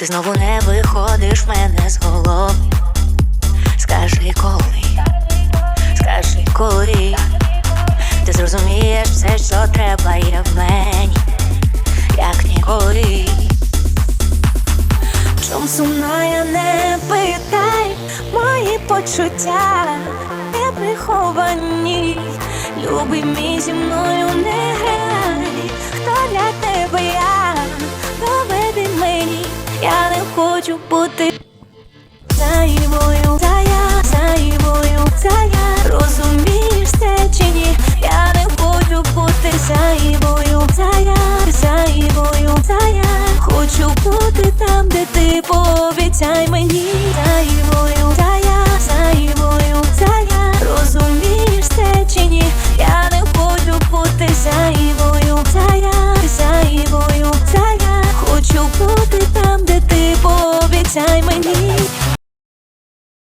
Ти знову не виходиш мене з голови. Скажи коли, скажи коли. Ти зрозумієш все, що треба є в мені, як ніколи. Чом сумна я не питай, мої почуття не приховані. Любий мій зі мною не хочу бути. Зайвою, та я зайвою, та я. Розумієш це чи ні? Я не хочу бути. Зайвою, та я зайвою, та я. Хочу бути там, де ти. Пообіцяй мені зайвою,